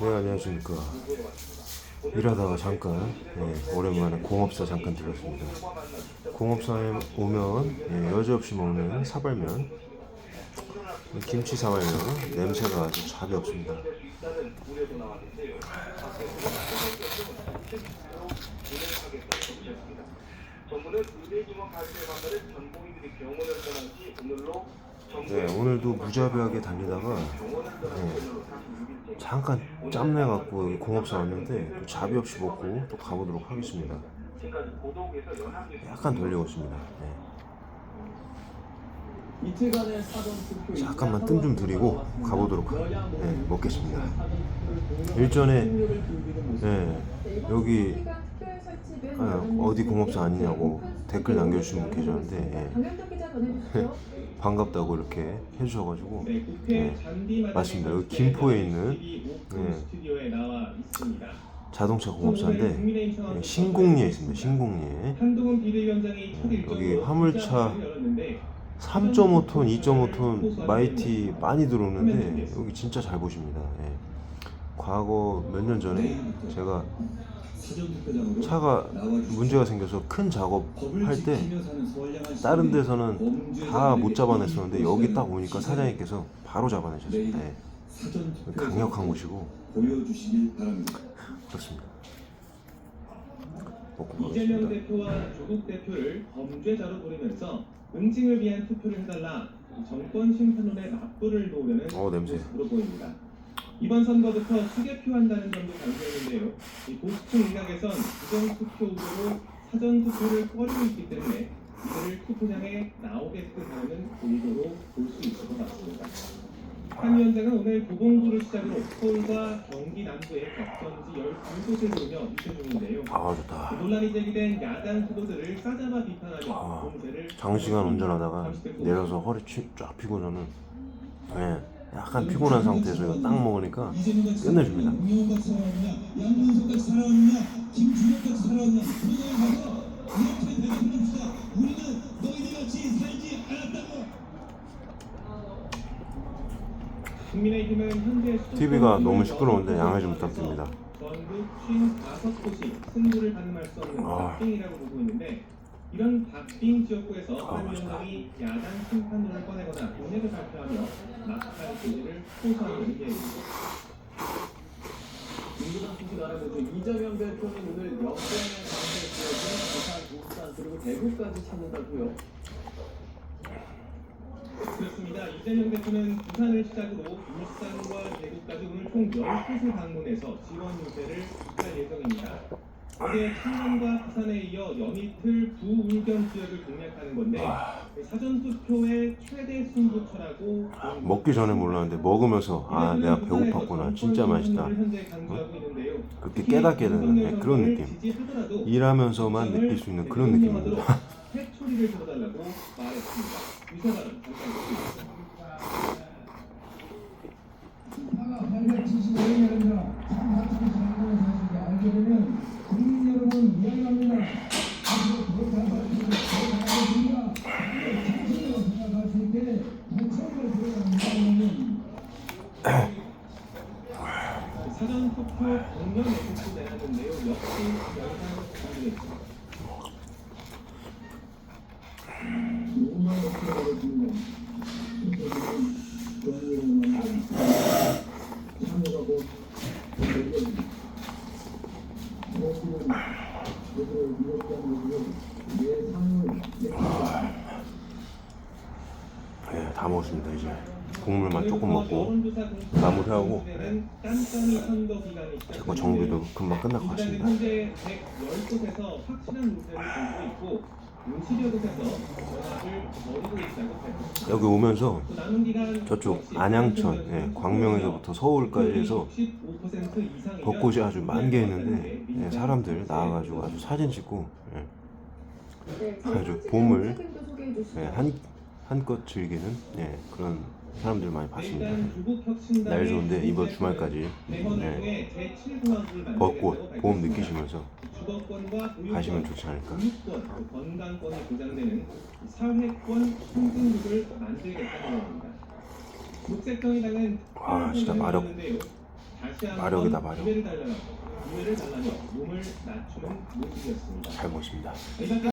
네 안녕하십니까. 일하다가 잠깐 예, 오랜만에 공업사 잠깐 들렀습니다. 공업사에 오면 예, 여지없이 먹는 사발면 김치 사발면 냄새가 아주 잡이 없습니다. 네 오늘도 무자비하게 달리다가 예, 잠깐 짬내갖고 여기 공업사 왔는데 또 잡이 없이 먹고 또 가보도록 하겠습니다. 약간 사전 투표 잠깐만 뜸 좀 들이고 가보도록 하, 예, 먹겠습니다. 일전에 예, 여기 아, 어디 공업사 아니냐고 댓글 남겨주신 분 계셨는데 예, 반갑다고 이렇게 해주셔가지고 네, 잔디 맞습니다. 여기 김포에 있는. 스튜디오에 나와 있습니다. 자동차 공업사인데 예, 신공리에 있습니다. 신공리에 일정으로 여기 화물차 기자회견을 열었는데 3.5톤, 2.5톤 마이티 많이 들어오는데 여기 진짜 잘 보십니다. 예. 과거 몇 년 전에 제가 차가 문제가 생겨서 큰 작업할 때 다른 데서는 다 못 잡아냈었는데 여기 딱 오니까 사장님께서 바로 잡아내셨습니다. 예. 강력한 곳이고. 그렇습니다. 이재명. 대표와 조국 대표를 범죄자로 보이면서 응징을 위한 투표를 해달라 정권 심판론에 맞불을 놓으려는 어, 냄새. 모습으로 보입니다. 이번 선거부터 수개표한다는 점도 강조했는데요. 이 보수층 일각에선 부정투표 의도로 사전투표를 꺼리고 있기 때문에 이들을 투표장에 나오게끔 하는 의도로 볼 수 있을 것 같습니다. 한 위원장은 오늘 도봉구를 시작으로 서울과 경기 남부의 격전지 12곳을 돌며 유세 중인데요. 아 좋다. 논란이 제기된 야당 후보들을 싸잡아 비판하며 아, 공세를 장시간 운전하다가 내려서 허리 치- 쫙 피고 저는 예, 약간 피곤한 상태에서 딱 먹으니까 끝내줍니다. TV가 너무 시끄러운데 양해 좀 부탁드립니다. 전국 55곳이 승부를 가늠할 수 없는 아. 이런 박빙 지역구에서 아, 한 맛있다. 위원장이 야당 심판론을 꺼내거나 공약을 발표하며 막판 기회를 호소하는 의미입니다. 민주당 소식 알아보죠. 이재명 대표는 오늘 역병의 가운데 지어진 부산, 울산 그리고 대구까지 찾는다고요. 그렇습니다. 이재명 대표는 부산을 시작으로 울산과 대구까지 오늘 총 10곳을 방문해서 지원 유세를 할 예정입니다. 어제 창원과 부산에 이어 연이틀 부울경 지역을 공략하는 건데 사전 투표의 최대 승부처라고 먹기 전에 몰랐는데 먹으면서. 아 내가 배고팠구나. 진짜 맛있다. 그렇게 깨닫게 되는 네, 그런 느낌. 일하면서만 느낄 수 있는 그런 느낌입니다. 말했습니다. 유서관은. 투표 공명 예측도 내놨는데요. 역시. 예, 다 먹었습니다 이제 국물만 조금 먹고 마무리하고 제거 정비도 금방 끝날 것 같습니다. 현재 110곳에서 확실한 문제를 보고 있고 문치료 곳에서 전압을 벌이고 있다고 밝혔습니다. 여기 오면서 저쪽 안양천 예, 광명에서부터 서울까지 해서 65% 이상이면 벚꽃이 아주 만개 있는데 예, 사람들 나와가지고 아주 사진 찍고 예, 아주 봄을 예, 한 한껏 즐기는 예, 그런 사람들 많이 봤습니다. 날 좋은데 이번 주말까지 제7공화국을 벚꽃, 봄 느끼시면서 가시면 좋지 않을까. 교육권, 또 건강권이 보장되는 사회권 선진국을 만들겠다는 겁니다. 녹색정의당은 아, 진짜 마력. 마력이다, 마력. 기회를 달라며 기회를 달라며 몸을 낮추는 모습이었습니다. 잘 보십니다. 이상